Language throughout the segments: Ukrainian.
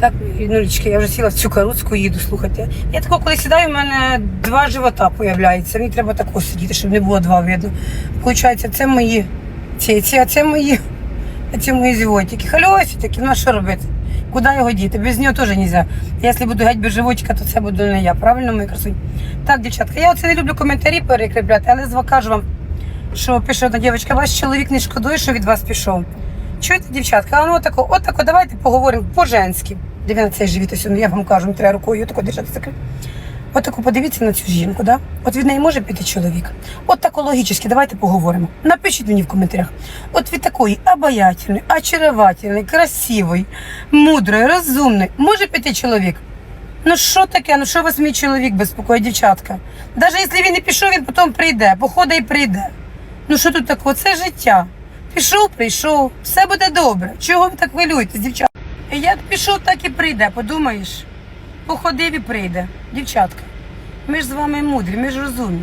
Так, Нулечки, я вже сіла в цю каруцьку, їду, слухайте. Я тако, коли сідаю, в мене два живота появляються. Мені треба тако сидіти, щоб не було два видно. Получається, це мої ці, а це мої, а це мої животики. Хальосі такі, ну а що робити? Куди його діти? Без нього теж не можна. Якщо буду геть без животика, то це буду не я. Правильно, мої красуні? Так, дівчатка, я оце не люблю коментарі перекріпляти, але зва кажу вам, що пише одна дівчинка, ваш чоловік не шкодує, що від вас пішов. Чуєте, дівчатка, а ну отако, отако, давайте поговоримо по-женськи. Диви на цей живіт, ось, я вам кажу, треба рукою отако держати закрив. Отако подивіться на цю жінку, да? От від неї може піти чоловік. От тако логічно, давайте поговоримо. Напишіть мені в коментарях. От від такої обаятельної, очаровательної, красивої, мудрої, розумної, може піти чоловік. Ну що таке? Ну що вас мій чоловік безпокоїть, дівчатка? Навіть якщо він не пішов, він потім прийде, походить і прийде. Ну що тут такого? Це життя. Пішов, прийшов, все буде добре. Чого ви так хвилюєтесь, дівчатка? Як пішов, так і прийде, подумаєш. Походив і прийде. Дівчатка, ми ж з вами мудрі, ми ж розумні.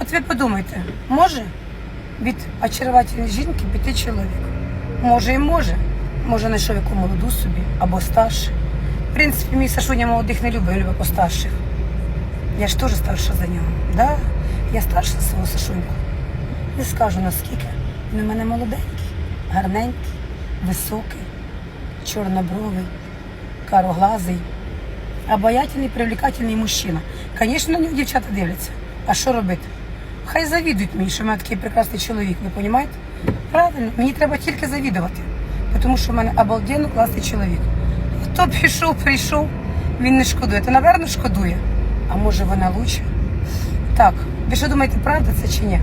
От ви подумайте, може від очаровательної жінки піти чоловік? Може і може. Може, знайшов яку молоду собі або старше. В принципі, мій Сашуня молодих не любить, любить постарших. Я ж теж старша за нього. Да? Я старша свого Сашуньку. Не скажу наскільки. Він у мене молоденький, гарненький, високий, чорнобровий, кароглазий, обаятельний, привлекательний мужчина. Звісно, на нього дівчата дивляться. А що робити? Хай завідують мені, що в мене такий прекрасний чоловік, ви розумієте? Правильно, мені треба тільки завідувати, тому що в мене обалденно класний чоловік. Хто пішов, прийшов, він не шкодує. Та, напевно, шкодує. А може вона лучше? Так, ви що думаєте, правда це чи ні?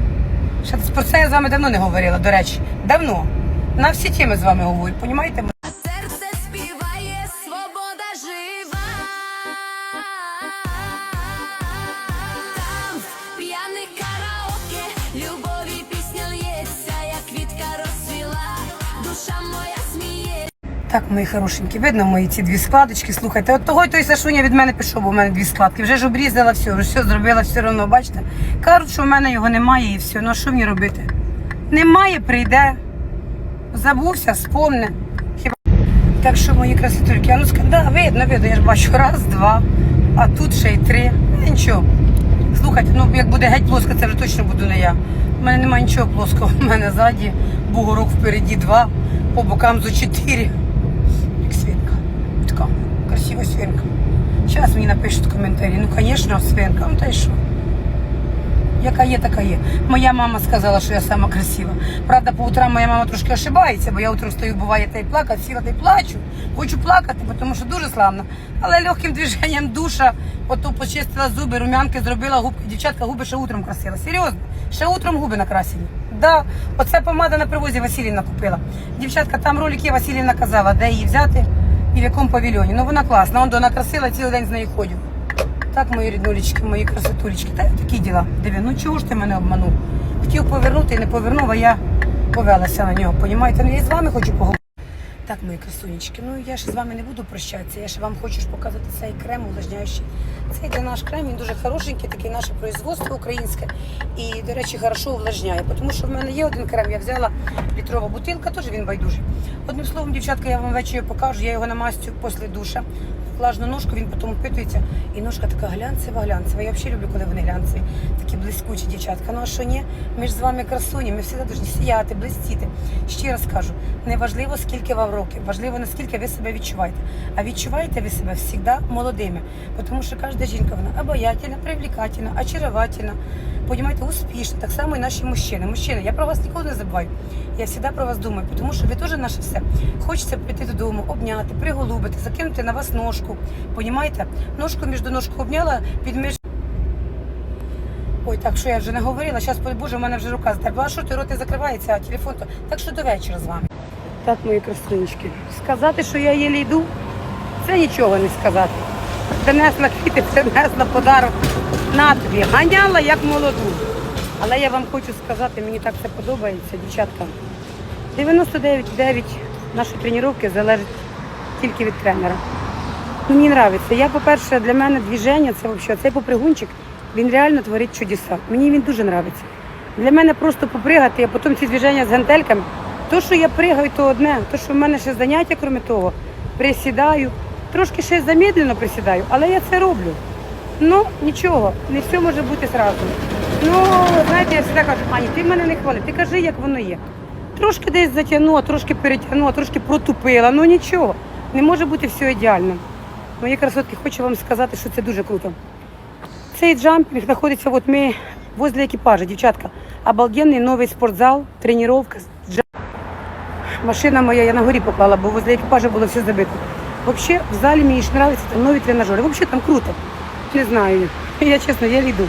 Ще про це я з вами давно не говорила, до речі. Давно. На всі теми з вами говорю, понімаєте? Серце співає, свобода жива. Там в п'яних караоке любові пісня лється, як квітка розцвіла, душа моя сміє. Так, мої хорошенькі, видно мої ці дві складочки. Слухайте, от того й той Сашуня від мене пішов, бо в мене дві складки. Вже ж обрізала все, вже все зробила все одно, бачите? Кажуть, що в мене його немає і все. Ну а що мені робити? Немає, прийде. Забувся, спомне. Хіба... Так що, мої красотульки, а ну да, видно, видно, я ж бачу раз, два, а тут ще й три. Ну, Нічого. Слухайте, ну як буде геть плоско, це вже точно буду не я. У мене немає нічого плоского. У мене ззаді бугорок впереді два, по бокам зо чотири. Як свинка. Така красива свинка. Зараз мені напишуть коментарі. Ну, звісно, свинка. Ну та й що? Яка є, така є. Моя мама сказала, що я сама красива. Правда, по утрам моя мама трошки ошибається, бо я утром стою, буває, та й плакати, сіла та й плачу. Хочу плакати, тому що дуже славно. Але легким движенням душа, ото почистила зуби, румянки зробила губки. Дівчатка губи ще утром красила. Серйозно, ще утром губи накрасили. Да, оце помада на привозі Василівна купила. Дівчатка, там ролик є, Василівна казала, де її взяти і в якому павільйоні. Ну вона класна, он до накрасила, цілий день з нею ходю. Так, мої ріднулечки, мої красотулечки. Та такі діла. Диви, ну чого ж ти мене обманув? Хотів повернути і не повернув, а я повелася на нього. Понімаєте? Ну я з вами хочу поговорити. Так, мої красунечки, ну я ж з вами не буду прощатися. Я ще вам хочу ж показати цей крем увлажняючий. Це йде наш крем, він дуже хорошенький, такий наше производство українське. І, до речі, хорошо увлажняє. Тому що в мене є один крем, я взяла літрова бутилка, теж він байдужий. Одним словом, дівчатка, я вам ввечері покажу, я його намастю після душа. Влажну ножку, він потім впитується. І ножка така глянцева, глянцева. Я взагалі люблю, коли вони глянцеві, такі блискучі дівчатка. Ну а що ні? Ми ж з вами красуні, ми всі повинні сіяти, блистіти. Ще раз кажу, не важливо, скільки вам років, важливо, наскільки ви себе відчуваєте. А відчуваєте ви себе завжди молодими. Тому що кожна жінка вона обаятельна, привлекательна, очаровательна, понімаєте, успішна. Так само і наші мужчини. Мужчини, я про вас ніколи не забуваю. Я завжди про вас думаю, тому що ви теж наше все. Хочеться прийти додому, обняти, приголубити, закинути на вас ножку. Понімаєте? Ножку між ножку обняла, підміж. Ой, так що я вже не говорила. Зараз, боже, у мене вже рука затерпла. А що ти рот не закривається, а телефон то. Так що до вечора з вами. Так, мої красунечки. Сказати, що я єлі йду, це нічого не сказати. Принесла квіти, принесла подарок. На тобі, ганяла як молоду. Але я вам хочу сказати, мені так це подобається, дівчатка. 99,9 нашої тренування залежить тільки від тренера. Ну, мені подобається. Я, по-перше, для мене движення це взагалі цей попригунчик, він реально творить чудеса. Мені він дуже подобається. Для мене просто попригати, а потім ці движення з гантельками. То, що я пригаю, то одне. То, що в мене ще заняття, крім того, присідаю, Трошки ще замедлено присідаю, але я це роблю. Ну, нічого, не все може бути зразу. Ну, знаєте, я завжди кажу, Ані, ти мене не хвали, ти кажи, як воно є. Трошки десь затягнула, трошки перетягнула, трошки протупила, ну нічого. Не може бути все ідеально. Мої красотки, хочу вам сказати, що це дуже круто. Цей джампінг знаходиться, от ми возле екіпажа, дівчатка. Обалденний новий спортзал, тренування. Машина моя я на горі поклала, бо возле екіпажа було все забито. Взагалі, в залі мені там нові тренажери. Взагалі там круто. Не знаю. Я чесно, я йду.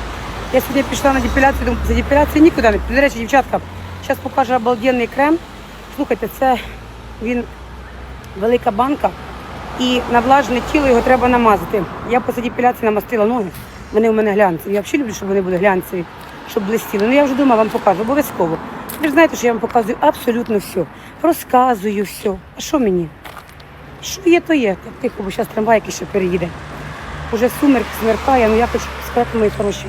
Я сьогодні пішла на депіляцію, думаю, за депіляцію нікуди не. До речі, дівчатка, зараз покажу обалденний крем. Слухайте, це він велика банка. І на влажне тіло його треба намазати. Я після депіляції намастила ноги. Вони у мене глянцеві. Я взагалі люблю, щоб вони були глянцеві, щоб блистіли. Ну я вже думала, вам покажу, обов'язково. Ви ж знаєте, що я вам показую абсолютно все. Розказую все. А що мені? Що є, то є. Так тихо, бо зараз трамвай який ще переїде. Уже сумерки, смеркає, ну я хочу сказати, мої хороші,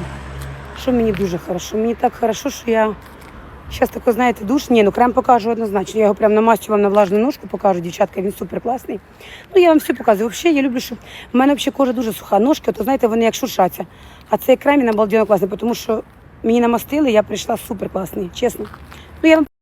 що мені дуже хорошо. Мені так хорошо, що я зараз тако, знаєте, душ. Ні, ну крем покажу однозначно. Я його прям намастю вам на влажну ножку, покажу, дівчатка, він супер класний. Ну, я вам все показую. Взагалі, я люблю, щоб в мене взагалі кожа дуже суха. Ножки, то знаєте, вони як шуршаться. А цей крем він обалденно класний, тому що мені намастили, я прийшла супер класний, чесно. Ну, я вам